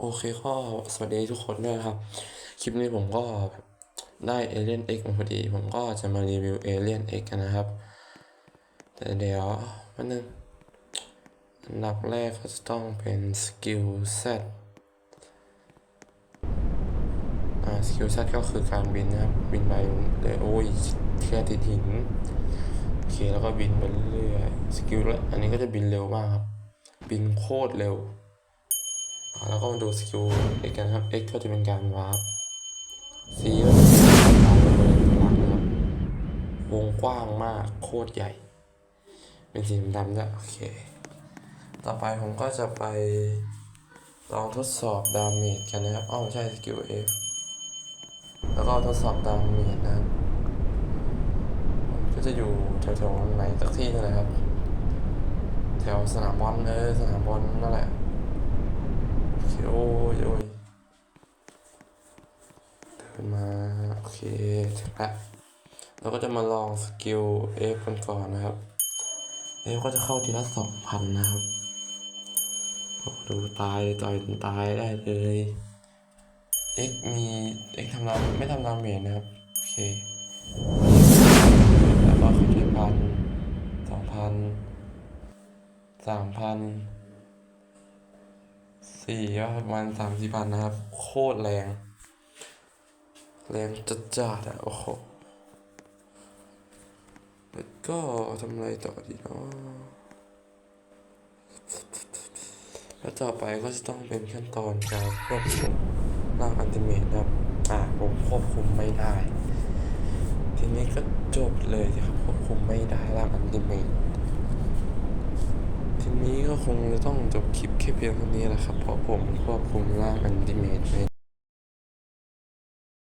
โอเคก็สวัสดีทุกคนด้วยนะครับ คลิปนี้ผมก็แบบได้ Alien X มาพอดี ผมก็จะมารีวิว Alien X กันนะครับ แต่เดี๋ยววันนึงอันดับแรกก็จะต้องเป็นสกิล Z อ่าสกิล Z ก็คือการบินนะครับ บินไปเลยโอ้ยแค่ติดหินโอเคแล้วก็บินไปเรื่อยๆสกิลละอันนี้ก็จะบินเร็วมากครับ บินโคตรเร็ว แล้วก็มาดูสกิล X กันครับ X ก็จะเป็นการวาร์ป C ก็จะเป็นการวาร์ปเลยพลังนะครับ วงกว้างมากโคตรใหญ่ เป็นสีดำด้วยโอเค ต่อไปผมก็จะไปลองทดสอบดาเมจกันนะครับอ้าวไม่ใช่สกิล F แล้วก็ทดสอบดาเมจนะครับ ก็จะอยู่แถวๆไหนสักที่นั่นแหละครับ แถวสนามบอลเลยสนามบอลนั่นแหละ ยโอ้ยเดินมา โอเคถึงละเราก็จะมาลองสกิล F กันก่อนนะครับ F ก็จะเข้าทีละสองพันนะครับดูตายต่อยตายได้เลย X มี X ทำดาไม่ทำดาเมจนะครับ โอเค แล้วก็เข้าทีพันสองพันสามพัน สี่ก็ประมาณสามสี่พันนะครับ โคตรแรง แรงจัดจัดอะโอ้โหแล้วก็ทำอะไรต่อดีเนาะแล้วต่อไปก็จะต้องเป็นขั้นตอนการควบคุมร่างอันติเมตนะครับ อ่าผมควบคุมไม่ได้ ทีนี้ก็จบเลยครับควบคุมไม่ได้ร่างอันติเมตทีนี้ก็ คงจะต้องจบคลิปแค่เพียงเท่านี้นะครับ เพราะผมควบคุมร่างอันดิเมตไม่